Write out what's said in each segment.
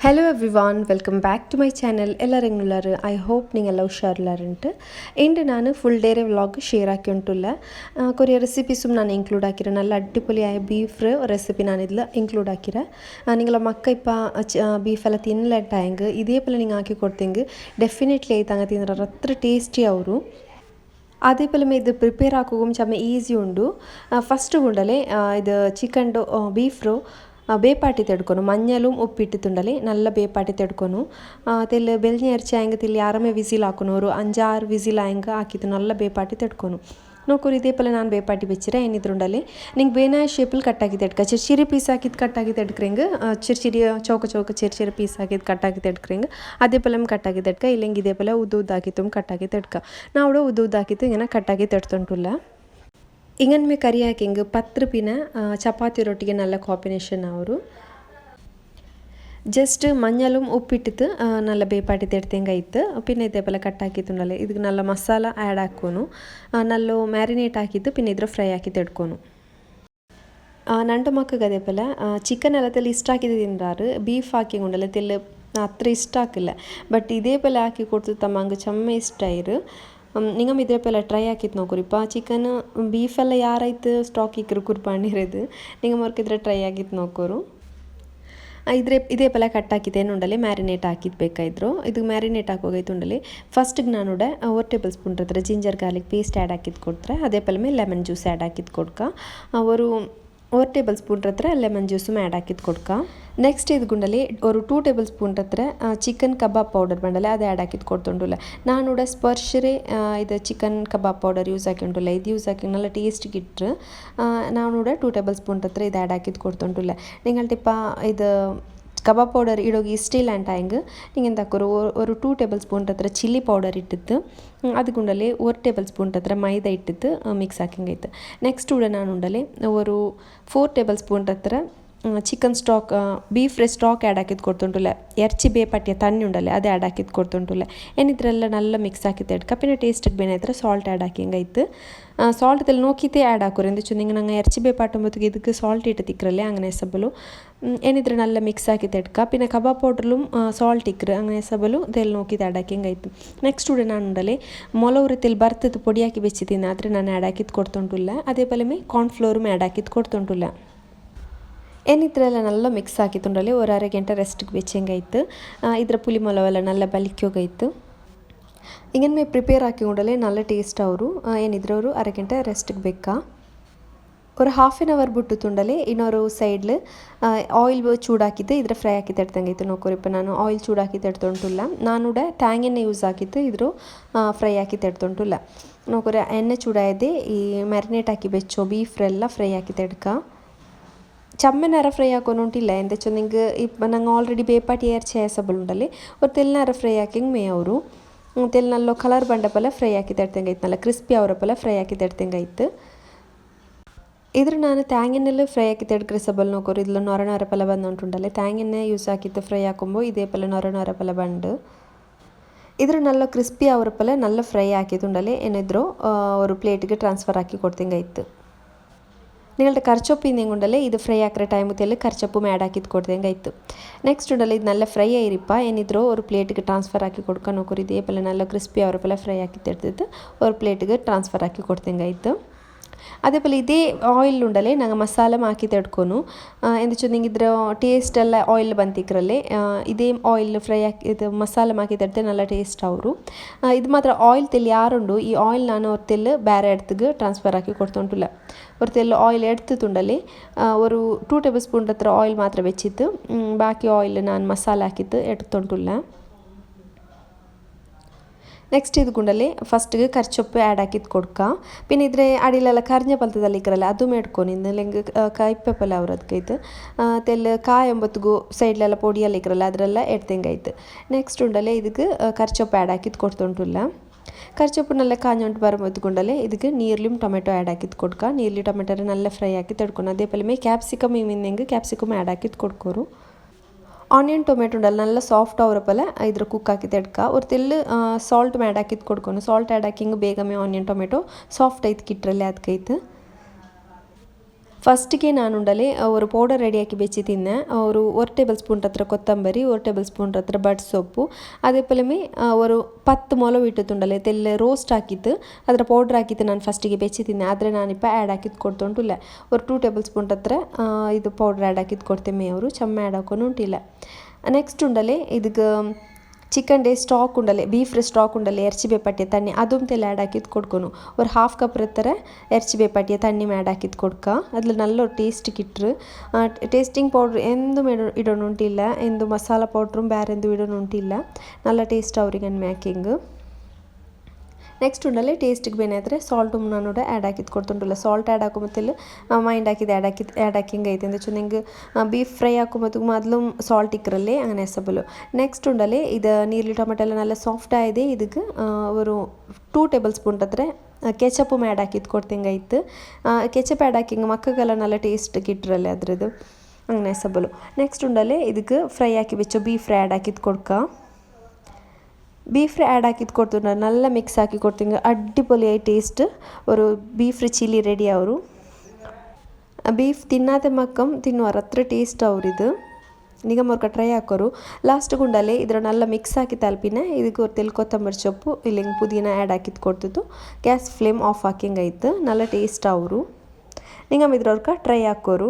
Hello everyone welcome back to my channel എല്ലാവരും ಎಲ್ಲರೂ I hope നിങ്ങൾ എല്ലാം ಹುಷಾರಿಲ್ಲಾರಂಟು എന്റെ ഞാൻ ഫുൾ ഡേരെ വ്ളോഗ് ഷെയർ ആക്കിയിട്ടില്ല കുറേ റെസിപ്പീസും ഞാൻ ഇൻക്ലൂഡ് ആക്കിറ നല്ല അടിപൊളിയായ ബീഫ് റെസിപ്പി ഞാൻ ഇതിൽ ഇൻക്ലൂഡ് ആക്കിറ നിങ്ങളെ മക്ക ഇപ്പം ബീഫെല്ലാം തിന്നലായിട്ടായെങ്കിൽ ഇതേപോലെ നിങ്ങൾ ആക്കി കൊടുത്തെങ്കിൽ ഡെഫിനറ്റ്ലി ആയി തങ്ങ തിന്നറ അത്ര ടേസ്റ്റി ആവും അതേപോലെ ഇത് പ്രിപ്പയർ ആക്കുകയും ചമ്മ ഈസി ഉണ്ടു. ഫസ്റ്റ് കൊണ്ടല്ലേ ഇത് ചിക്കൻ ബീഫ് ബേപ്പാട്ടി തെടുക്കണം മഞ്ഞളും ഉപ്പിട്ടിട്ടുണ്ടല്ലേ നല്ല ബേപ്പാട്ടി തെടുക്കണം തെല്ല് ബെൽഞ്ഞരച്ച ആയെങ്കിൽ തെല്ലി ವಿಸಿಲ್ വിസിലാക്കണം ಅಂಜಾರು അഞ്ചാറ് വിസിലായെങ്കിൽ ಹಾಕಿತ್ತು നല്ല ಬೇಪಾಟಿ തെടുക്കണം ನೋಕೂರು ಇದೇ ಪಲ್ಲ ನಾನು ಬೇಪಾಟಿ ಬೆಚ್ಚಿರ ಏನಿದ್ರುಂಡಲ್ಲಿ ನಿಂಗೆ ಬೇನ ಶೇಪಲ್ಲಿ ಕಟ್ಟಾಗಿದ್ದು ಎಡ್ಕ ಚಿರ್ಚಿರಿ ಪೀಸ್ ಹಾಕಿದ್ದು ಕಟ್ಟಾಗಿದ್ದು ಎಡ್ಕ್ರಿಂಗ್ ಚಿರ್ಚಿರಿ ಚೌಕ ಚೌಕ ಚಿರ್ಚಿರಿ ಪೀಸ್ ಹಾಕಿದ್ದು ಕಟ್ಟಾಗಿದ್ದು ಎಡ್ಕ್ರಿಂಗ್ ಅದೇ ಪಲ್ಲಮ್ ಕಟ್ಟಾಗಿದ್ದು ಎಡ್ಕ ಇಲ್ಲಿಂಗೆ ಇದೇ ಪಲ್ಲ ಉದ್ದು ಉದ್ದಾಕಿತ್ತು ಕಟ್ಟಾಗಿದ್ದು ಎಡ್ಕ ನಾವು ಉದ್ದು ಉದ್ದಾಕಿತ್ತು ಏನ ಕಟ್ಟಾಗಿ ಇಲ್ಲ ಇಂಗನ್ಮೆ ಕರಿ ಹಾಕಿಂಗ್ ಪತ್ರ ಪಿನ್ ಚಪಾತಿ ರೊಟ್ಟಿಗೆ ನಲ್ಲ ಕೋಂಬಿನೇಶನ್ ಅವ್ರು. ಜಸ್ಟ್ ಮಂಜಲೂ ಉಪ್ಪಿಟ್ಟಿತ್ತು ನಲ್ಲ ಬೇಪಾಟೀ ತೆಡ್ತೆಂಗ ಇತ್ತು ಪಿನ್ ಇದೇ ಪೊಲೆ ಕಟ್ಟಾಕಿತ್ತುಂಡಲೆ ಇದಗ್ ನಲ್ಲ. ಮಸಾಲ ಆಡ್ ಆಕೊನು ನನ್ನಲ್ಲೊ ಮ್ಯಾರಿನೇಟ್ ಆಕಿತ್ ಪಿನ್ ಇದ್ರೆ ಫ್ರೈ ಆಕಿ ತೆಡ್ಕೊನು. ನಂಡು ಮಕ್ಕಗದೇ ಪಲ ಚಿಕನ್ ಎಲ್ಲ ಇಷ್ಟ ಆಕಿತ್ ತಿನ್ಂಡಾರೆ ಬೀಫ್ ಹಾಕಿಂಗ್ ಉಂಡಲೆ ತೆಲ್ ಅತ್ರ ಇಷ್ಟ ಆಕಿಲ್ಲ ಬಟ್ ಇದೇ ಪೊಲೆ ಆಕಿ ಕೊಡ್ತು ತಮ್ಮ ಅಂಗ ಚಮ್ಮೆ ಇಷ್ಟ ಐರ್ ನಿಂಗಮ್ ಇದ್ರ ಪೆಲ್ಲ ಟ್ರೈ ಆಕಿತ್ತು ನೋಕುರಿಪ್ಪ ಚಿಕನ್ ಬೀಫೆಲ್ಲ ಯಾರಾಯ್ತು ಸ್ಟಾಕ್ ಇಕ್ಕರು ಕುರ್ಪಾಂಡಿರದು ನಿಂಗಮ್ ಅವ್ರಕ್ಕಿದ್ರೆ ಟ್ರೈ ಆಗಿತ್ತು ನೋಕೋರು ಇದ್ರೆ, ಇದೇ ಪಲ ಕಟ್ ಹಾಕಿದ್ದೆ ಉಂಡಲೆ ಮ್ಯಾರಿನೇಟ್ ಹಾಕಿದ್ದು ಬೇಕಾಯಿದ್ರು ಇದು ಮ್ಯಾರಿನೇಟ್ ಹಾಕೋಗೈತು ಉಂಡಲಿ ಫಸ್ಟಿಗೆ ನಾನು ಒರ್ ಟೇಬಲ್ ಸ್ಪೂನ್ ಇರ್ತಾರೆ ಜಿಂಜರ್ ಗಾರ್ಲಿಕ್ ಪೇಸ್ಟ್ ಆ್ಯಡ್ ಹಾಕಿದ್ದು ಕೊಡ್ತಾರೆ ಅದೇ ಪಲ ಮೇಲೆ ಲೆಮನ್ ಜ್ಯೂಸ್ ಆ್ಯಡ್ ಹಾಕಿದ್ದು ಕೊಡ್ಕ. ಅವರು ಒರ್ ಟೇಬಲ್ ಸ್ಪೂನ್ ಹತ್ರ ಲೆಮನ್ ಜ್ಯೂಸು ಆ್ಯಡ್ ಹಾಕಿದ್ದು ಕೊಡ್ಕ. ನೆಕ್ಸ್ಟ್ ಇದಕ್ಕುಂಡಲ್ಲಿ ಒಂದು ಟೂ ಟೇಬಲ್ ಸ್ಪೂನ್ ಹತ್ರ ಚಿಕನ್ ಕಬಾಬ್ ಪೌಡರ್ ಬಂಡಲೆ ಅದು ಆ್ಯಡ್ ಹಾಕಿದ್ ಕೊಡ್ತುಂಡುಲ್ಲ ನಾನು ಕೂಡ ಸ್ಪರ್ಶರೇ ಇದು ಚಿಕನ್ ಕಬಾಬ್ ಪೌಡರ್ ಯೂಸ್ ಹಾಕಿಂಡುಲ್ಲ ಇದು ಯೂಸ್ ಹಾಕಿ நல்லா டேஸ்ட்டுக்கு இட்டு நான் கூட டூ டேபிள் ஸ்பூன் அத்திர இது ஆட் ஆக்கி கொடுத்துட்டுள்ள நீங்கள்ட்ட இப்போ இது ಕಬಾಬ್ ಪೌಡರ್ ಇಡೋಗಿ ಇಷ್ಟ ಇಲ್ಲ ಅಂತ ಹೆಂಗೆ ನೀವು ಎಂತ ಹಾಕೋರು ಒಂದು ಟೂ ಟೇಬಲ್ ಸ್ಪೂನ್ ಹತ್ರ ಚಿಲ್ಲಿ ಪೌಡರ್ ಇಟ್ಟಿತ್ತು ಅದಕ್ಕುಂಡಲ್ಲಿ ಒಂದು ಟೇಬಲ್ ಸ್ಪೂನ್ ಹತ್ರ ಮೈದಾ ಇಟ್ಟಿತ್ತು ಮಿಕ್ಸ್ ಹಾಕಿಂಗೈತೆ ನೆಕ್ಸ್ಟ್ ಉಡ ನಾನು ಉಂಡಲೆ ಒಂದು ಫೋರ್ ಟೇಬಲ್ ಸ್ಪೂನ್ ಹತ್ರ ಚಿಕನ್ ಸ್ಟಾಕ್ ಬೀಫ್ರೆ ಸ್ಟಾಕ್ ಆ್ಯಡ್ ಹಾಕಿದ್ ಕೊಡ್ತುಂಟುಲೆ ಎರ್ಚಿ ಬೇಪಟ್ಟಿಯ ತಣ್ಣಿ ಉಂಡಲೆ ಅದು ಆ್ಯಡ್ ಹಾಕಿದ್ ಕೊಡ್ತುಂಟುಲೆ ಏನಿದ್ರೆಲ್ಲ ನಲ್ಲ ಮಿಕ್ಸ್ ಹಾಕಿತ್ತೆ ಕಪ್ಪಿನ ಟೇಸ್ಟಿಗೆ ಬೇನಾಯ್ತಾರೆ ಸಾಲ್ಟ್ ಆ್ಯಡ್ ಹಾಕಿಂಗಾಯ್ತು ಸಾಲ್ಟ್ ತಲೆ ನೋಕಿತೇ ಆ್ಯಡ್ ಹಾಕೋರು ಎಂದು ಚುನಿಂಗ ನಂಗೆ ಎರ್ಚಿ ಬೇಪಾಟುಂಬತ್ತಿಗೆ ಇದಕ್ಕೆ ಸಾಲ್ಟ್ ಇಟ್ಟು ತಿಕ್ಕರಲ್ಲೇ ಅಂಗನೆ ಸಬಲು ಏನಿದ್ರೆ ನಲ್ಲ ಮಿಕ್ಸ್ ಹಾಕಿತ್ತೆ ಎಡ್ಕ ಪಿನ ಕಬಾಬ್ ಪೌಡ್ರಲ್ಲೂ ಸಾಲ್ಟ್ ಇಕ್ಕರು ಅಂಗನೆ ಸಬಲು ತೆಲ್ ನೋಕಿದ ಆ್ಯಡ್ ಹಾಕಿಂಗಾಯ್ತು ನೆಕ್ಸ್ಟ್ ಉಡೆ ನಾನು ಉಂಡಲೆ ಮೊಲವ್ರ ತೆಲ್ ಬರ್ತದ ಪೊಡಿ ಹಾಕಿ ಬೆಚ್ಚಿದ್ದೀನಿ ಆದರೆ ನಾನು ಆ್ಯಡ್ ಹಾಕಿದ್ ಕೊಡ್ತುಂಟುಲ್ಲ ಅದೇ ಪಲೆಮೆ ಕಾರ್ನ್ಫ್ಲೋರು ಆ್ಯಡ್ ಹಾಕಿದ್ ಕೊಡ್ತುಂಟುಲ್ಲ ಏನಿದ್ರೆಲ್ಲ ನಲ್ಲ ಮಿಕ್ಸ್ ಹಾಕಿ ತುಂಡಲ್ಲಿ ಒಂದು ಅರೆ ಗಂಟೆ ರೆಸ್ಟ್ಗೆ ಬೆಚ್ಚಂಗಾಯ್ತು ಇದರ ಪುಲಿ ಮೊಲವೆಲ್ಲ ನಲ್ಲ ಬಲಿಕ್ಕಿ ಹೋಗೈತು ಇಂಗೇನು ಮೇ ಪ್ರಿಪೇರ್ ಹಾಕಿ ಕೊಂಡಲ್ಲಿ ನಲ್ಲ ಟೇಸ್ಟ್ ಅವರು. ಏನಿದ್ರೆ ಅವರು ಅರೆ ಗಂಟೆ ರೆಸ್ಟ್ಗೆ ಬೇಕಾ? ಒಂದು ಹಾಫ್ ಆನ್ ಅವರ್ ಬಿಟ್ಟು ತುಂಡಲೆ ಇನ್ನೊರು ಸೈಡ್ಲು ಆಯಿಲ್ ಚೂಡಾಕಿದ್ದು ಇದ್ರೆ ಫ್ರೈ ಹಾಕಿ ತೆಡ್ತಂಗೈತು ನೋಕೋರಿ ನಾನು ಆಯಿಲ್ ಚೂಡಾಕಿ ತೆಡ್ತೊಂಟಿಲ್ಲ ನಾನು ಕೂಡ ಟ್ಯಾಂಗ್ ಎಣ್ಣೆ ಯೂಸ್ ಹಾಕಿದ್ದು ಇದ್ರು ಫ್ರೈ ಹಾಕಿ ತೆಡ್ತೊಂಟಿಲ್ಲ ನೋಕೋರಿ ಎಣ್ಣೆ ಚೂಡಾಯಿದೆ ಈ ಮ್ಯಾರಿನೇಟ್ ಹಾಕಿ ಬೆಚ್ಚು ಬೀಫ್ರೆಲ್ಲ ಫ್ರೈ ಹಾಕಿ ತೆಡ್ಕ ചമ്മനര ഫ്രൈ ആക്കാനൊണ്ടില്ല എന്താ വെച്ചാൽ നിങ്ങൾക്ക് ഇപ്പം ഞങ്ങൾ ಆಲ್ರೆಡಿ ಬೇಪಾಟಿ ಏರ್ ಛಾಯಸಬಲ್ ಉಂಡಲ್ಲಿ ಒಂದು ತೆಲ್ನರ ಫ್ರೈ ಹಾಕಿಂಗ್ ಮೇ ಅವರು ತೆಲ್ ನಲ್ಲೋ ಕಲರ್ ಬಂಡ ಪಲ ಫ್ರೈ ಹಾಕಿ ತಡ್ತಂಗೈತೆ ನಲ್ಲ ಕ್ರಿಸ್ಪಿ ಅವರ ಪಲ ಫ್ರೈ ಹಾಕಿ ತಡ್ತಂಗೈತೆ ಇದ್ರ ನಾನು ತ್ಯಾಂಗೆಣ್ಣೆಲ್ಲ ಫ್ರೈ ಹಾಕಿ ತೆಡ್ಕ್ರೆ ಸಬಲ್ ನೋಕೋರು ಇದ್ಲ ನೊರ ನೊರ ಪಲ ಬಂದುಂಟುಂಡಲ್ಲೇ ತ್ಯಾಂಗೆಣ್ಣೆ ಯೂಸ್ ಹಾಕಿತ್ತು ಫ್ರೈ ಹಾಕೊಂಬೋ ಇದೇ ಪಲ ನೊರ ನೊರ ಪಲ ಬಂಡು ಇದ್ರ ನಲ್ಲ ಕ್ರಿಸ್ಪಿ ಅವರ ಪಲ ನಲ್ಲ ಫ್ರೈ ಹಾಕಿದ್ದುಂಡಲ್ಲೇ ಏನಿದ್ರು ഒരു ಪ್ಲೇಟ್ಗೆ ಟ್ರಾನ್ಸ್ಫರ್ ಹಾಕಿ ಕೊಡ್ತಂಗಾಯ್ತು നിങ്ങളുടെ കറിച്ചൊപ്പിനെയും കൊണ്ടല്ലേ ഇത് ഫ്രൈ ആക്കുന്ന ടൈമത്തിൽ കറിച്ചപ്പും ആഡ് ആക്കി കൊടുത്തേങ്കായിത്തു നെക്സ്റ്റ് ഉണ്ടല്ലോ ഇത് നല്ല ഫ്രൈ ആയിരിപ്പ ಏನಿದ್ರು ഒരു ಪ್ಲೇಟಿಗೆ ಟ್ರಾನ್ಸ್ಫರ್ ಹಾಕಿ ಕೊಡ್ಕೊಂಡು ಹೋಗೋರು ಇದೇ ಪಲ್ಲ ನಲ್ಲ ಕ್ರಿಸ್ಪಿ ಅವರ ಪಲ್ಲ ಫ್ರೈ ಹಾಕಿ ತೆಗೆದಿದ್ದು ಅವ್ರ ಪ್ಲೇಟಿಗೆ ಟ್ರಾನ್ಸ್ಫರ್ ಹಾಕಿ ಕೊಡ್ತೇಂಗಾಯಿತು അതേപോലെ ഇതേ ಆಯಿಲ್ ನಂಗೆ ಮಸಾಲ ಹಾಕಿ ತಡ್ಕೊನು ಎಂದಿಚೊಂದು ಇದರ ಟೇಸ್ಟ್ ಎಲ್ಲ ಆಯಿಲ್ ಬಂತಿಕ್ರಲ್ಲೇ ಇದೇ ಆಯಿಲ್ ಫ್ರೈ ಹಾಕಿ ಇದು ಮಸಾಲ ಹಾಕಿ ತಡ್ತೆ ನಲ್ಲ ಟೇಸ್ಟ್ ಅವರು ಇದು ಮಾತ್ರ ಆಯಿಲ್ ತೆಲ್ಲಿ ಯಾರುಂಡು ಈ ಆಯಿಲ್ ನಾನು ಅವ್ರ ತೆಲ್ಲು ಬೇರೆ ಎಡ್ತಿಗೆ ಟ್ರಾನ್ಸ್ಫರ್ ಹಾಕಿ ಕೊಡ್ತೊಂಟುಲ್ಲ ಅವ್ರ ತೆಲ್ಲು ಆಯಿಲ್ ಎಡ್ತು ತುಂಡಲ್ಲಿ ஒரு டூ டேபிள் ஸ்பூன் ஆயில் மாத்திரம் வச்சுட்டு பாக்கி ஆயில் நான் மசாலா ஆக்கிட்டு எடுத்துட்டுள்ளேன் നെക്സ്റ്റ് ഇത് കൊണ്ടല്ലേ ഫസ്റ്റ് കറിച്ചൊപ്പ് ആഡ് ആക്കി കൊടുക്കാം പിന്നെ ഇതിന് അടിയിലെല്ലാം കറിഞ്ഞ പലത്തതല്ല ഇക്കറല്ല അതും എടുക്കോനി ഇല്ലെങ്കിൽ കയ്പ്പപ്പല്ല അവർ ಅದಕ್ಕೈತೆ ತೆಲ್ಲ ಕಾಯಂಬತ್ತಿಗೂ ಸೈಡ್ಲೆಲ್ಲ ಪೊಡಿಯೆಲ್ಲ ಇಕ್ಕರಲ್ಲ ಅದರೆಲ್ಲ ಎಡ್ತೆಂಗಾಯ್ತು ನೆಕ್ಸ್ಟ್ ಉಂಡಲ್ಲೇ ಇದಕ್ಕೆ ಕರ್ಚೊಪ್ಪು ಆ್ಯಡ್ ಹಾಕಿದ್ದು ಕೊಡ್ತೊಂಟಿಲ್ಲ കറിച്ചപ്പ് നല്ല കാഞ്ഞോണ്ട് വരുമ്പോഴത്തേക്കൊണ്ടല്ലേ ഇതിക്ക് നീരിലും ടൊമാറ്റോ ആഡ് ആക്കി കൊടുക്കുക നീരിലും ടൊമാറ്റോ നല്ല ഫ്രൈ ആക്കി തെടുക്കണം അതേപോലെ ക്യാപ്സിക്കം മീമിന്നെങ്കിൽ ക്യാപ്സിക്കം ആഡ് ആക്കി കൊടുക്കും ಆನಿಯನ್ ಟೊಮೆಟೊ ಉಂಡಲ್ಲ നല്ല ಸಾಫ್ಟ್ ಅವರಪ್ಪಲ ಇದ್ರ ಕುಕ್ ಹಾಕಿ ತೆಡ್ಕ ஒரு ತೆಲ್ಲು ಸಾಲ್ಟ್ ಮ್ಯಾಡ್ ಹಾಕಿದ್ದು ಕೊಡ್ಕೊಂಡು ಸಾಲ್ಟ್ ಆ್ಯಡ್ ಹಾಕಿಂಗ್ ಬೇಗಮೆ ಆನಿಯನ್ ಟೊಮೆಟೊ ಸಾಫ್ಟ್ ಐತ್ ಕಿಟ್ರಲ್ಲಿ ಅದಕ್ಕೈತು ಫಸ್ಟಿಗೆ ನಾನು ಉಂಡಲೆ ಅವರು ಪೌಡರ್ ರೆಡಿಯಾಕಿ ಬೆಚ್ಚಿ ತಿನ್ನೆ ಅವರು ஒரு ಟೇಬಲ್ ಸ್ಪೂನ್ ಹತ್ರ ಕೊತ್ತಂಬರಿ ஒரு ಟೇಬಲ್ ಸ್ಪೂನ್ ಹತ್ರ ಬಡ್ ಸೊಪ್ಪು ಅದೇ ಪಲಮೆ ಅವರು ಪತ್ತು ಮೊಲ ಇಟ್ಟುಂಡಲೆ ತೆಲ್ಲೆ ರೋಸ್ಟ್ ಹಾಕಿತ್ತು ಅದರ ಪೌಡರ್ ಹಾಕಿತ್ತು ನಾನು ಫಸ್ಟಿಗೆ ಬೆಚ್ಚಿ ತಿನ್ನೆ ಆದರೆ ನಾನಿಪ್ಪ ಆ್ಯಡ್ ಹಾಕಿದ್ದು ಕೊಡ್ತುಂಟುಲ್ಲ ஒரு ಟೂ ಟೇಬಲ್ ಸ್ಪೂನ್ ಹತ್ರ ಇದು ಪೌಡರ್ ಆ್ಯಡ್ ಹಾಕಿದ್ದು ಕೊಡ್ತೇವೆ ಅವರು ಚಮ್ಮ ಆ್ಯಡ್ ಹಾಕೊಂಡು ಉಂಟಿಲ್ಲ ನೆಕ್ಸ್ಟ್ ಉಂಡಲೆ ಇದಕ್ಕೆ ಚಿಕನ್ ಸ್ಟಾಕ್ ಉಂಡಲೆ ಬೀಫ್ ಸ್ಟಾಕ್ ಉಂಡಲೆ ಎರ್ಚಿ ಬೇಪಟ್ಟೆ ತಣ್ಣಿ ಅದುಂತೆ ಆ್ಯಡ್ ಹಾಕಿದ್ ಕೊಡ್ಕೊನು ஒரு ஹாஃப் கப் இருக்கிற இறச்சி பேப்பாட்டியை தண்ணி மேட் ஆக்கித் கொடுக்க அதில் நல்ல ஒரு டேஸ்ட்டு கிட்டுரு டேஸ்டிங் பவுட்ரு எந்தும் இடணுன்ட்டு இல்லை எந்த மசாலா பவுட்ரும் வேறு எந்த இடணுன்ட்டு இல்லை நல்ல டேஸ்ட் ஆகுறீங்க மேக்கிங்கு ನೆಕ್ಸ್ಟ್ ಉಂಡಲ್ಲಿ ಟೇಸ್ಟಿಗೆ ಬೇನೆ ಆದರೆ ಸಾಲ್ಟು ನಾನು ಆ್ಯಡ್ ಹಾಕಿದ್ದು ಕೊಡ್ತುಂಟಲ್ಲ ಸಾಲ್ಟ್ ಆ್ಯಡ್ ಹಾಕೋ ಮತ್ತೆ ಮೈಂಡ್ ಹಾಕಿದ್ದು ಆ್ಯಡ್ ಹಾಕಿದ್ದು ಆ್ಯಡ್ ಹಾಕಿಂಗ್ ಐತೆ ಅಂದ್ರೆ ಚುನಂಗೆ ಬೀಫ್ ಫ್ರೈ ಹಾಕೋ ಮತ್ತು ಮೊದಲು ಸಾಲ್ಟ್ ಇಕ್ಕರಲ್ಲಿ അങ്ങനെ ಎಸಬಲು ನೆಕ್ಸ್ಟ್ ಉಂಡಲ್ಲಿ ಇದು ನೀರ್ಲಿ ಟೊಮೆಟೊ ಎಲ್ಲ നല്ല ಸಾಫ್ಟ್ ಆಗಿದೆ ಇದಕ್ಕೆ ಅವರು ಟೂ ಟೇಬಲ್ ಸ್ಪೂನ್ ಹತ್ರ ಕೆಚಪ್ಪು ಆ್ಯಡ್ ಹಾಕಿದ್ದು ಕೊಡ್ತಿಂಗಾಯ್ತು ಕೆಚಪ್ ಆ್ಯಡ್ ಹಾಕಿಂಗೆ ಮಕ್ಕಗೆಲ್ಲ നല്ല ಟೇಸ್ಟ್ ಕಿಟ್ರಲ್ಲಿ ಅದ್ರದ್ದು അങ്ങനെ ಎಸಬಲು ನೆಕ್ಸ್ಟ್ ಉಂಡಲ್ಲಿ ಇದಕ್ಕೆ ಫ್ರೈ ಹಾಕಿ ಬೆಚ್ಚೋ ಬೀಫ್ ಫ್ರೈ ಆ್ಯಡ್ ಹಾಕಿದ್ದು ಕೊಡ್ಕ ബീഫ് ആഡ് ആക്കി കൊടുത്തിട്ടുണ്ട് നല്ല മിക്സ് ആക്കി കൊടുത്തെങ്കിൽ അടിപൊളിയായി ടേസ്റ്റ് ഒരു ബീഫ് ചില്ലി റെഡി ആവരു ಬೀಫ್ ತಿನ್ನಾದೆ ಮಕ್ಕಂ ತಿನ್ನುವಾರ ಹತ್ರ ಟೇಸ್ಟ್ ಅವ್ರಿದು ನಿಗ ಮೊರ್ಕ ಟ್ರೈ ಹಾಕೋರು ಲಾಸ್ಟ್ ಗುಂಡಲ್ಲಿ ಇದರ ನಲ್ಲ ಮಿಕ್ಸ್ ಹಾಕಿ ತಲುಪಿನ ಇದಕ್ಕೆ ಒಂದು ತೆಲ್ ಕೊತ್ತಂಬರಿ ಸೊಪ್ಪು ಇಲ್ಲಿ ಪುದೀನ ಆ್ಯಡ್ ಹಾಕಿದ್ದು ಕೊಡ್ತಿತ್ತು ಗ್ಯಾಸ್ ಫ್ಲೇಮ್ ಆಫ್ ಹಾಕಿಂಗಾಯ್ತು ನಲ್ಲ ಟೇಸ್ಟ್ ಅವರು ನಿಗಮ್ ಇದ್ರವ್ರಕ ಟ್ರೈ ಹಾಕೋರು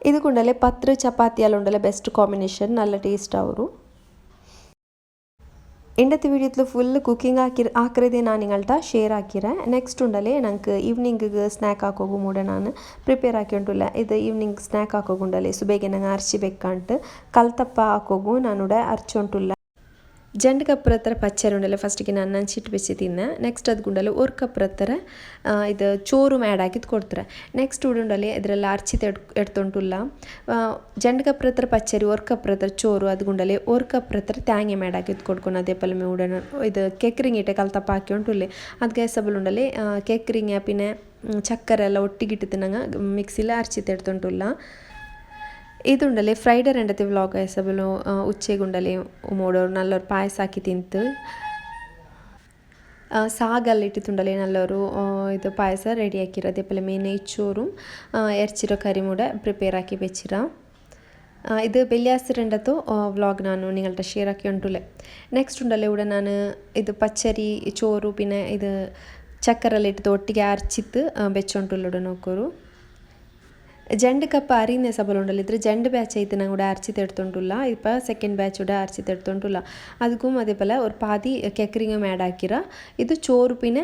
ಇದಕ್ಕೊಂಡಲ್ಲೇ ಪತ್ರ ಚಪಾತಿ ಎಲ್ಲ ಉಂಡಲ್ಲೇ ಬೆಸ್ಟ್ ಕಾಂಬಿನೇಷನ್ ನಲ್ಲ ಟೇಸ್ಟ್ ಅವರು ಇಂಡತ್ತು ವೀಡಿಯೋತ್ಲು ಫುಲ್ ಕುಕ್ಕಿಂಗ್ ಹಾಕಿ ಹಾಕಿರೋದೇ ನಾನು ನಿಗಳ್ಟ ಶೇರ್ ಹಾಕಿರ ನೆಕ್ಸ್ಟ್ ಉಂಡಲೇ ನಂಗೆ ಈವ್ನಿಂಗಿಗೆ ಸ್ನ್ಯಾಕ್ ಹಾಕೋಗು ಮೂಡೆ ನಾನು ಪ್ರಿಪೇರ್ ಹಾಕಿಂಟುಲ್ಲ ಇದು ಈವ್ನಿಂಗ್ ಸ್ನ್ಯಾಕ್ ಹಾಕೋಗುಂಡಲೆ ಸುಬೇಗೆ ನಂಗೆ ಅರ್ಚಿ ಬೇಕಂಟು ಕಲ್ತಪ್ಪ ಹಾಕೋಗು ನಾನುಡೆ ಅರ್ಚೊಂಟುಲ್ಲ ಜಂಡು ಕಪ್ ಹತ್ರ ಪಚ್ಚೆ ಉಂಡಲ್ಲ ಫಸ್ಟಿಗೆ ನಾನು ನಂಚಿಟ್ಟು ಬೆಚ್ಚಿ ತಿನ್ನ. ನೆಕ್ಸ್ಟ್ ಅದು ಗುಂಡಲ್ಲ ಒರ್ ಕಪ್ ಥರ ಇದು ಚೋರು ಮ್ಯಾಡ್ ಹಾಕಿದ್ ಕೊಡ್ತಾರೆ. ನೆಕ್ಸ್ಟ್ ಉಂಡಲ್ಲಿ ಇದರಲ್ಲಿ ಅರ್ಚಿ ಎಡ್ತೊಂಟುಲ್ಲ. ಜಂಡು ಕಪ್ ಥರ ಪಚ್ಚರಿ ಒರ್ ಕಪ್ ಥರ ಚೋರು, ಅದು ಗುಂಡಲ್ಲಿ ಒರ್ ಕಪ್ ಥರ ತ್ಯಾಂಗೆ ಮ್ಯಾಡ್ ಹಾಕಿದ್ ಕೊಡ್ಕೊಂಡು ಅದೇ ಪಲ್ಮೆ ಉಡೋಣ ಇದು ಕೆಕ್ರಿಂಗ್ ಇಟ್ಟೆ ಕಲ್ ತಪ್ಪ ಹಾಕಿ ಉಂಟುಲ್ಲೆ. ಅದು ಗ್ಯಾಸಬಲ್ ಉಂಡಲ್ಲಿ ಕೆಕ್ರಿಂಗ್ ಆಪಿನ ಚಕ್ಕರೆಲ್ಲ ಒಟ್ಟಿಗೆ ಇಟ್ಟು ತಿನ್ನಂಗೆ ಮಿಕ್ಸಿಲ್ಲ ಅರ್ಚಿ ತೆಡ್ತೊಂಟುಲ್ಲ. ಇದುಂಡಲೆ ಫ್ರೈಡೆ ರೆಂಡತಿ ವ್ಲಾಗ್ ಎಸಬಲು ഉച്ചയ്ക്കുണ്ടല്ലേ ഉമ്മോട് നല്ലൊരു പായസാക്കി ಹಾಕಿ ತಿಂತು സാഗല്ലിട്ടിട്ടുണ്ടല്ലേ നല്ലൊരു ഇത് പായസം റെഡിയാക്കിയത് അതേപോലെ മീൻ നെയ്ച്ചോറും ഇറച്ചിരോ കറിയും കൂടെ പ്രിപ്പയർ ആക്കി വെച്ചിരാം ഇത് വെള്ളിയാഴ്ചരണ്ടത്തോ വ്ലോഗ് നാനു നിങ്ങളുടെ ഷെയർ ആക്കി ഉണ്ടല്ലേ നെക്സ്റ്റ് ഉണ്ടല്ലേ ഇവിടെ ഞാൻ ഇത് പച്ചരി ചോറ് പിന്നെ ഇത് ചക്കരെല്ലാം ഇട്ടിട്ട് ഒട്ടിಗೆ അരച്ചിട്ട് വെച്ചോണ്ടുള്ള നോക്കൊരു. ಜಂಡು ಕಪ್ಪ ಅರಿನೆ ಸಬಲುಂಡಲ್ಲ ಇದ್ರೆ ಜಂಡು ಬ್ಯಾಚ್ ಐತೆ ನಂಗೆ ಕೂಡ ಅರ್ಚಿ ತೆಡ್ತೊಂಡುಲ್ಲ ಇಪ್ಪ ಸೆಕೆಂಡ್ ಬ್ಯಾಚ್ ಕೂಡ ಅರ್ಚಿ ತೆಡ್ತೊಂಡುಲ್ಲ ಅದಕ್ಕೂ ಅದೇ ಪಲ ஒரு ಪಾದಿ ಕೆಕ್ರಿಂಗ ಮ್ಯಾಡ್ ಹಾಕಿರ ಇದು ಚೋರು ಪಿನೆ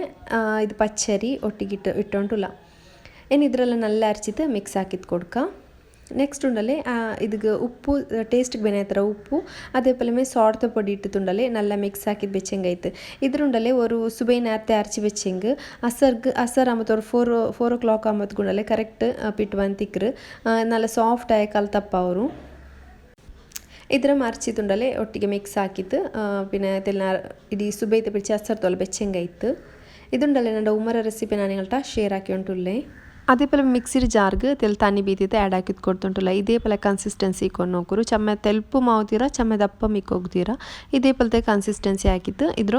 ಇದು ಪಚ್ಚರಿ ಒಟ್ಟಿಗಿಟ್ಟು ಇಟ್ಟೊಂಡುಲ್ಲ ಏನು ಇದರೆಲ್ಲ ನಲ್ಲ ಅರ್ಚಿತ್ತು ಮಿಕ್ಸ್ ಹಾಕಿದ್ದು ಕೊಡ್ಕ ನೆಕ್ಸ್ಟ್ ಉಂಡಲೇ ಇದಕ್ಕೆ ಉಪ್ಪು ಟೇಸ್ಟ್ಗೆ ಬೇನೆ ಆಯ್ತರ ಉಪ್ಪು, ಅದೇ ಪಲ್ಲೆ ಸಾಲ್ಟ್ ಪೊಡಿ ಇಟ್ಟಿತ್ತುಂಡಲೇ ನಲ್ಲ ಮಿಕ್ಸ್ ಹಾಕಿದ ಬೆಚ್ಚಂಗೈತೆ ಇದ್ರುಂಡಲೇ ಅವರು ಸುಬೈನ ಅತ್ತೆ ಅರ್ಚಿ ಬೆಚ್ಚಂಗ. ಅಸರ್ಗ್, ಅಸರ್ ಅಮ್ಮತ್ತು ಅವ್ರು ಫೋರ್ ಫೋರ್ ಓ ಕ್ಲಾಕ್ ಅಮ್ಮತ್ಗುಂಡಲೆ ಕರೆಕ್ಟ್ ಪಿಟ್ಟು ಅಂತಿಕ್ರು നല്ല ಸಾಫ್ಟ್ ಆಯ ಕಲ್ತಪ್ಪ ಅವರು. ಇದರ ಮರ್ಚಿತುಂಡಲೇ ಒಟ್ಟಿಗೆ ಮಿಕ್ಸ್ ಹಾಕಿತ್ತು ಪಿನ್ನೆ ತೆಲ್ಲ ಇಡೀ ಸುಬೈತೆ ಬಿಡಿಸಿ ಅಸರ್ ತೋಲ್ ಬೆಚ್ಚಂಗೈತು ಇದುಂಡಲ್ಲೇ ನನ್ನ ಉಮರ ರೆಸಿಪಿ ನಾನು ಶೇರ್ ಹಾಕಿ ಉಂಟುಲ್ಲೇ അതേപോലെ മിക്സിഡ് ജാർക്ക് ತೆಲ್ ತಣ್ಣಿ ಬೀದಿತೆ ಆ್ಯಡ್ ಹಾಕಿದ್ದು ಕೊಡ್ತುಂಟುಲ್ಲ ಇದೇ ಪಲ ಕನ್ಸಿಸ್ಟೆನ್ಸಿ ಇಕ್ಕೊಂಡು ನೋಕರು ಚಮ್ಮೆ ತೆಲ್ಪು ಮಾವುತೀರ ಚಮ್ಮೆ ದಪ್ಪ ಮಿಕ್ಕೋಗ್ತೀರ ಇದೇ ಪಲತೆ ಕನ್ಸಿಸ್ಟೆನ್ಸಿ ಹಾಕಿತ್ತು ಇದ್ರ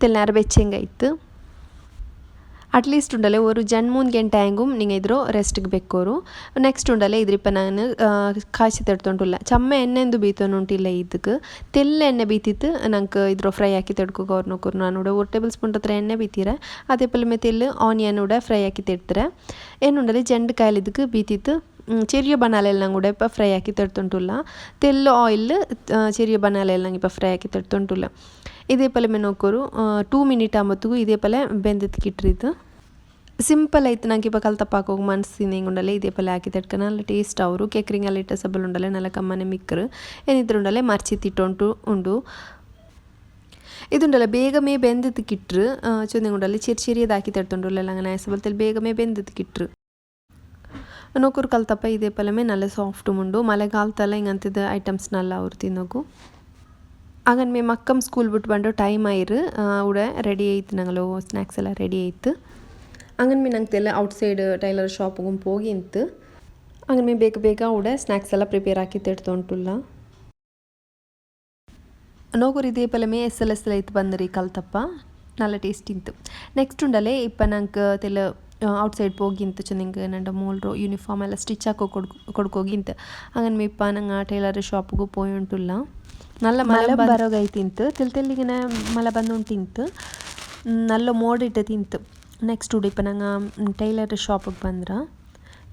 ತೆಲ್ನಾರ ಬೆಚ್ಚಂಗ ಇತ್ತು ಅಟ್ಲೀಸ್ಟ್ ಉಂಡಲೆ ಒಂದು ಜಂಡ್ ಮೂರು ಗಂಟೆ ಆ್ಯಂಗುಮ್ ನಿಂಗೆ ಇದ್ರು ರೆಸ್ಟ್ಗೆ ಬೆಕ್ಕೋರು ನೆಕ್ಸ್ಟ್ ಉಂಡಲೆ ಇದ್ರಿಪ್ಪ ನಾನು ಕಾಯಿಸಿ ತಡ್ತೊಂಡುಲ್ಲ ಚಮ್ಮ ಎಣ್ಣೆಂದು ಬೀತೋನುಂಟಿಲ್ಲ ಇದಕ್ಕೆ ತೆಲ್ಲ ಎಣ್ಣೆ ಬೀತಿತ್ತು ನಂಗೆ ಇದ್ರ ಫ್ರೈ ಹಾಕಿ ತಡ್ಕೋಕೆ ಅವ್ರು ನೋಕೋರು ನಾನು ಕೂಡ ஒரு ಟೇಬಲ್ ಸ್ಪೂನ್ ಹತ್ರ ಎಣ್ಣೆ ಬೀತೀರ ಅದೇ ಪಲ್ಲೆ ತೆಲ್ಲು ಆನಿಯನ್ ಕೂಡ ಫ್ರೈ ಹಾಕಿ ತೆಡ್ತಾರೆ ಏನುಂಡಲೆ ಜಂಡು ಕಾಯಿಲಿದ್ದಕ್ಕೆ ಬೀತಿತ್ತು ചെറിയ ബനാലെല്ലാം കൂടെ ഇപ്പോൾ ഫ്രൈ ആക്കി തെടുത്തുണ്ടുള്ള തെല്ല് ഓയിൽ ചെറിയ ബനാലെല്ലാം ഇപ്പോൾ ഫ്രൈ ആക്കി തെടുത്തുണ്ടുള്ള ഇതേപോലെ മെ നോക്കൊരു ടൂ മിനിറ്റ് ആകുമ്പോഴത്തേക്കും ഇതേപോലെ ബെന്തെത്തിക്കിട്ടിരുത് ಸಿಂಪಲ್ ಆಯ್ತು ನಂಗೆ ಇವಾಗ ಕಲ್ ತಪ್ಪಾಕೋಗಿ ಮನಸ್ಸಿನ ಹಿಂಗುಂಡಲೆ ಇದೇ ಪಲ್ಲೆ ಹಾಕಿ ತಟ್ಕೊಂಡು ಅಲ್ಲಿ ಟೇಸ್ಟ್ ಅವರು ಕೆಕ್ರಿಂಗಲ್ಲಿ ಇಟ್ಟ ಸಬಲ್ ಉಂಡಲೆ ನಲ್ಲ ಕಮ್ಮನೆ ಮಿಕ್ಕರು ಏನಿದ್ರುಂಡಲೆ ಮರ್ಚಿ ತಿಟ್ಟೊಂಟು ಉಂಡು ಇದುಂಡಲ್ಲ ಬೇಗಮೇ ಬೆಂದದಕ್ಕಿಟ್ರು ಚೊಂದಿಂಗುಂಡಲ್ಲಿ ಚಿರಿ ಚಿರಿಯದಾಕಿ ತಡ್ತೊಂಡು ಇಲ್ಲ ನಂಗೆ ನಾಯಸಬಲ್ತಲ್ಲಿ ಬೇಗಮೇ ಬೆಂದದಕ್ಕಿಟ್ರು ನೂಕೂರು ಕಲ್ತಪ್ಪ, ಇದೇ ಪಲಮೆ ನಲ್ಲ ಸಾಫ್ಟ್ ಉಂಡು ಮಳೆಗಾಲದಲ್ಲ ಹಿಂಗಂತಿದ್ದ ಐಟಮ್ಸ್ನೆಲ್ಲ ಅವ್ರು ತಿನ್ನೋಕು. ಹಾಗನ್ ಮೇ ಮಕ್ಕಮ್ ಸ್ಕೂಲ್ ಬಿಟ್ಟು ಬಂದು ಟೈಮ್ ಆಯಿರು. ಉಡ ರೆಡಿ ಆಯ್ತು ನಂಗಲು ಸ್ನ್ಯಾಕ್ಸ್ ಎಲ್ಲ ರೆಡಿ ಆಯ್ತು ಹಂಗನ್ ಮೇ ನಂಗೆ ತೆಲ್ಲ ಔಟ್ ಸೈಡ್ ಟೈಲರ್ ಶಾಪ್ಗೆ ಹೋಗಿ ನಿಂತು ಹಂಗನ್ ಮೇ ಬೇಗ ಬೇಗ ಉಡ ಸ್ನ್ಯಾಕ್ಸ್ ಎಲ್ಲ ಪ್ರಿಪೇರ್ ಹಾಕಿ ತೆಡ್ತೊಂಟುಲ್ಲ. ನೋಗುರಿ ಮೇ ಎಸ್ ಎಲ್ ಎಸ್ ಐತ್ ಬಂದ್ರಿ ಕಲ್ತಪ್ಪ. ನಲ್ಲ ಟೇಸ್ಟ್ ಇತ್ತು ನೆಕ್ಸ್ಟ್ ಉಂಡಲೆ, ಇಪ್ಪ ನಂಗೆ ತೆಲ್ಲ ಔಟ್ಸೈಡ್ ಹೋಗಿಂತ ಚೆನ್ನಾಗಿ ನಂಡ ಮೂಲ್ರು ಯೂನಿಫಾರ್ಮ್ ಎಲ್ಲ ಸ್ಟಿಚ್ ಹಾಕೋ ಕೊಡ್ ಕೊಡ್ಕೋಗಿಂತ ಹಂಗನ್ ಮಿಪ್ಪ ನಂಗೆ ಟೈಲರ್ ಶಾಪ್ಗೂ ಪೋಯ್ ಉಂಟುಲ್ಲ. ನಲ್ಲ ಮಲ ಬರೋಗೈತಿಂತು ತಿಲ್ ತಿಲ್ಲಿಗಿನ ಬಂದು ತಿಂತು. ನಲ್ಲ ಮೋಡಿಟ್ಟು ತಿಂತು. ನೆಕ್ಸ್ಟ್ ಉಡಿಪ ನಂಗೆ ಟೈಲರ್ ಶಾಪಿಗೆ ಬಂದ್ರೆ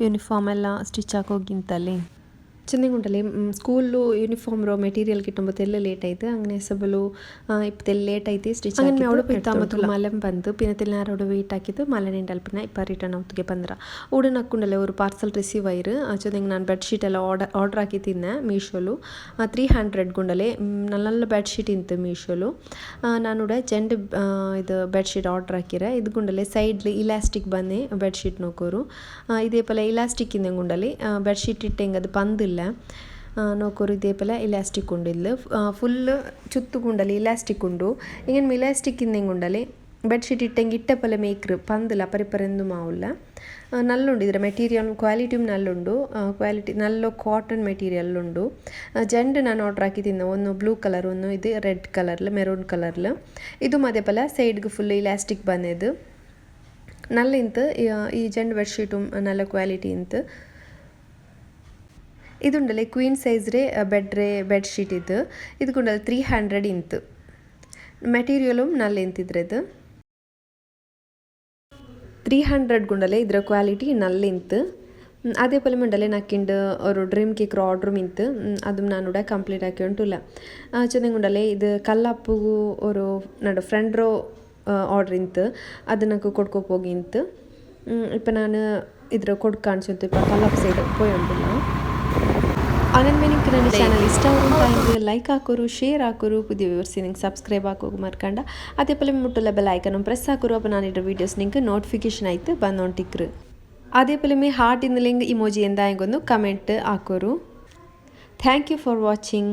ಯೂನಿಫಾರ್ಮ್ ಎಲ್ಲ ಸ್ಟಿಚ್ ಹಾಕೋಗಿಂತಲ್ಲಿ ചെന്നിങ്ങോട്ടല്ലേ സ്കൂളിൽ യൂണിഫോമിലോ മെറ്റീരിയൽ കിട്ടുമ്പോൾ തെല്ല് ಲೇಟ್ അങ്ങനെ എസബലു ഇപ്പോൾ തെല്ല് ಲೇಟ್ സ്റ്റിച്ച് അങ്ങനെ അവിടെ പോയി താമത്തുള്ള മലം ಬಂದು ಪಿನತಿಲ್ ನಾರೋಡು ವೆಯ್ಟ್ ಹಾಕಿದ್ದು. ಮಲನೇಂಡ್ ಅಲ್ಪಿನ ಇಪ್ಪ ರಿಟರ್ನ್ ಅವತ್ತಿಗೆ ಬಂದ್ರ. ಉಡನ್ ಹಾಕ್ಕೊಂಡಲ್ಲೇ ಅವ್ರು ಪಾರ್ಸಲ್ ರಿಸೀವ್ ಆಯ್ರು. ಜೊತೆಗೆ ನಾನು ಬೆಡ್ಶೀಟ್ ಎಲ್ಲ ಆರ್ಡರ್ ಆರ್ಡರ್ ಹಾಕಿ ತಿನ್ನೆ ಮೀಶೋಲು. ತ್ರೀ ಹಂಡ್ರೆಡ್ ಗುಂಡಲೆ ನಲ್ಲ ಬೆಡ್ ಶೀಟ್ ಇಂತು ಮೀಶೋಲು. ನಾನು ಕೂಡ ಜೆಂಡ್ ಇದು ಬೆಡ್ಶೀಟ್ ಆರ್ಡರ್ ಹಾಕಿರ. ಇದು ಗುಂಡಲೆ ಸೈಡ್ ಇಲಾಸ್ಟಿಕ್ ಬಂದೆ ಬೆಡ್ಶೀಟ್ ನೋಕೋರು. ಇದೇ ಪಲ ಇಲಾಸ್ಟಿಕ್ ಇಂದ ಗುಂಡಲೆ ಬೆಡ್ಶೀಟ್ ಇಟ್ಟೆಂಗೆ ಅದು ಬಂದಿಲ್ಲ. ಕೊಂಡಿಲ್ಲ ನೌಕೂರಿ ದೇಪಲ ಇಲಾಸ್ಟಿಕ್ ಉಂಡಿಲ್ಲ ಫುಲ್ ಚುತ್ತುಗುಂಡಲಿ ಇಲಾಸ್ಟಿಕ್ ಉಂಡು. ಇಂಗನ್ ಇಲಾಸ್ಟಿಕ್ ಇಂದೆಂಗುಂಡಲಿ ಬೆಡ್ಶೀಟ್ ಇಟ್ಟಂಗೆ ಇಟ್ಟಪಲ ಮೇಕ್ರು ಪಂದಲ ಪರಿಪರೆಂದು ಮಾವುಲ್ಲ. ನಲ್ಲುಂಡಿದ್ರೆ ಮೆಟೀರಿಯಲ್ ಕ್ವಾಲಿಟಿ ನಲ್ಲುಂಡು ಕ್ವಾಲಿಟಿ ನಲ್ಲು ಕಾಟನ್ ಮೆಟೀರಿಯಲ್ ಉಂಡು. ಜೆಂಡ್ ನಾನು ಆರ್ಡರ್ ಹಾಕಿದ್ದೀನಿ ಒಂದು ಬ್ಲೂ ಕಲರ್ ಒಂದು ಇದು ರೆಡ್ ಕಲರ್ಲ ಮೆರೂನ್ ಕಲರ್ಲ ಇದು ಮದೇ ಸೈಡ್ಗೆ ಫುಲ್ ಇಲಾಸ್ಟಿಕ್ ಬಂದಿದ್ದು ನಲ್ಲಿಂತ, ಈ ಜೆಂಡ್ ಬೆಡ್ಶೀಟು, ನಲ್ಲ ಕ್ವಾಲಿಟಿ ಇಂತ ഇതുണ്ടല്ലേ ക്വീൻ സൈസ് റേ ബെഡ് റേ ബെഡ്ഷീറ്റ് ഇത് ഇത് കൊണ്ടല്ല ത്രീ ഹൺഡ്രഡ് ഇൻത്ത് ಮೆಟೀರಿಯಲು ನಲ್ಲಿ ನಿಂತಿದ್ರದ್ದು ಹಂಡ್ರೆಡ್ ಗುಂಡಲೆ ಇದರ ಕ್ವಾಲಿಟಿ ನಲ್ಲಿ ನಿಂತು ಅದೇ ಪೋಲೆ ಮಂಡಲೆ ನಾಕಿಂಡು ಅವರು ಡ್ರೀಮ್ ಕೇಕ್ ಆರ್ಡ್ರ್ ಮಿಂತು ಅದು ನಾನು ಕೂಡ ಕಂಪ್ಲೀಟ್ ಆಗಿ ಉಂಟುಲ್ಲ. ಚೆನ್ನಾಗುಂಡಲೆ ಇದು ಕಲ್ಲಪ್ಪಗೂ ಅವರು ನಡು ಫ್ರೆಂಡ್ ರೋ ಆರ್ಡ್ರ್ ಇಂತು. ಅದನ್ನಕ್ಕೆ ಕೊಡ್ಕೋಪೋಗಿ ಇಂತು. ಇಪ್ಪ ನಾನು ಇದರ ಕೊಡ್ಕಾಣಿಸುತ್ತೆ ಇಪ್ಪ ಕಲ್ಲಪ್ಪ ಸೈಡ್ ಪೋಯ್ ಆನಂದ್ ಮೆನಿಕ್ ಕನ್ನಡ ಚಾನಲ್ ಇಷ್ಟ ಆಗಿದ್ರೆ ಲೈಕ್ ಹಾಕೋರು ಶೇರ್ ಹಾಕೋರು ಪುದಿ ವಿವರ್ಸಿ ನಿಂಗೆ ಸಬ್ಸ್ಕ್ರೈಬ್ ಹಾಕೋದು ಮರ್ಕಂಡ ಅದೇ ಪಲ್ಲೆ ಮುಟ್ಟಲ್ಲ ಬೆಲ್ ಐಕನ್ ಪ್ರೆಸ್ ಹಾಕೋರು. ಅಪ್ಪ ನಾನು ಇಡೋ ವೀಡಿಯೋಸ್ ನಿಂಗೆ ನೋಟಿಫಿಕೇಶನ್ ಆಯಿತು. ಬಂದೊಂಟಿಕ್ರು ಅದೇ ಪಲ್ಲೆ ಮೇ ಹಾರ್ಟ್ ಇಂದ ಲಿಂಗ್ ಇಮೋಜಿ ಎಂದ ಹೆಂಗೊಂದು ಕಮೆಂಟ್ ಹಾಕೋರು. Thank you for watching